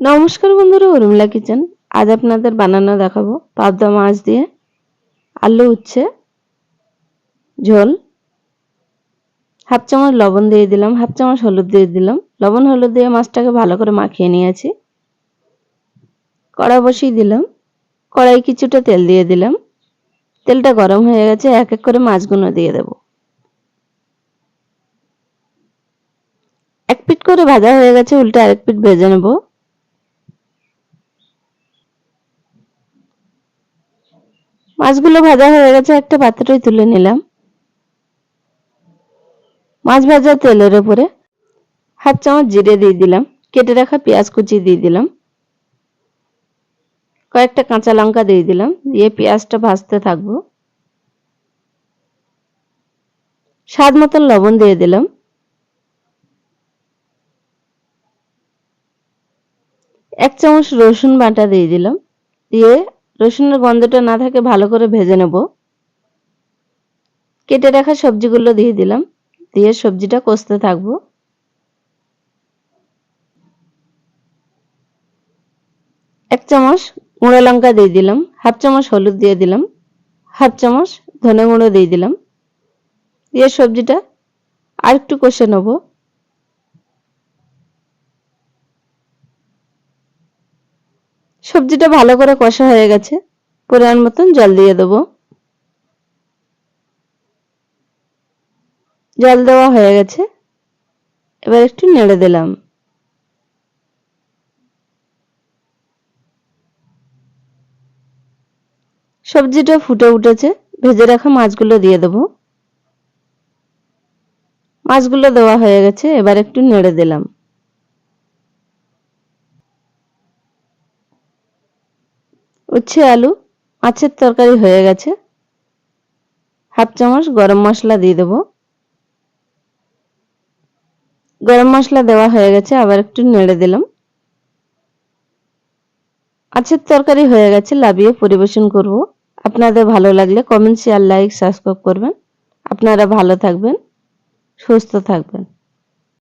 নমস্কার বন্ধুরা, উর্মিলা কিচেন। আজ আপনাদের বানানো দেখাবো পাবদা মাছ দিয়ে আলু উচ্ছে, ঝোল। হাফ চামচ লবণ দিয়ে দিলাম, হাফ চামচ হলুদ দিয়ে দিলাম। লবণ হলুদ দিয়ে মাছটাকে ভালো করে মাখিয়ে নিয়েছি। কড়া বসিয়ে দিলাম। কড়াই কিছুটা তেল দিয়ে দিলাম। তেলটা গরম হয়ে গেছে, এক এক করে মাছগুলো দিয়ে দেব। এক পিট করে ভাজা হয়ে গেছে, উল্টে আরেক পিট ভেজে নেব। মাছগুলো ভাজা হয়ে গেছে, একটা পাত্রে তুলে নিলাম। মাছ ভাজা তেলের উপরে হাফ চামচ জিরে দিয়ে দিলাম, কেটে রাখা পেঁয়াজ কুচি দিয়ে দিলাম, কয়েকটা কাঁচা লঙ্কা দিয়ে দিলাম, দিয়ে পেঁয়াজটা ভাজতে থাকব। স্বাদ মতন লবণ দিয়ে দিলাম। এক চামচ রসুন বাটা দিয়ে দিলাম, দিয়ে রসুনের গন্ধটা না থাকে, ভালো করে ভেজে নেব। কেটে রাখা সবজিগুলো দিয়ে দিলাম, দিয়ে সবজিটা কষতে থাকব। এক চামচ গুঁড়ো লঙ্কা দিয়ে দিলাম, হাফ চামচ হলুদ দিয়ে দিলাম, হাফ চামচ ধনে গুঁড়ো দিয়ে দিলাম। দিয়ে সবজিটা আর একটু কষে নেব। সবজিটা ভালো করে কষা হয়ে গেছে। পরিমাণ মতন জল দিয়ে দেবো। জল দেওয়া হয়ে গেছে। এবার একটু নেড়ে দিলাম। সবজিটা ফুটে উঠেছে। ভেজে রাখা মাছগুলো দিয়ে দেবো। মাছগুলো দেওয়া হয়ে গেছে। এবার একটু নেড়ে দিলাম। উচ্ছে আলু, মাছের তরকারি হয়ে গেছে। হাফ চামচ গরম মশলা দিয়ে দেব। গরম মশলা দেওয়া হয়ে গেছে, আবার একটু নেড়ে দিলাম। মাছের তরকারি হয়ে গেছে, লাভিয়ে পরিবেশন করব। আপনাদের ভালো লাগলে কমেন্ট শেয়ার লাইক সাবস্ক্রাইব করবেন। আপনারা ভালো থাকবেন, সুস্থ থাকবেন।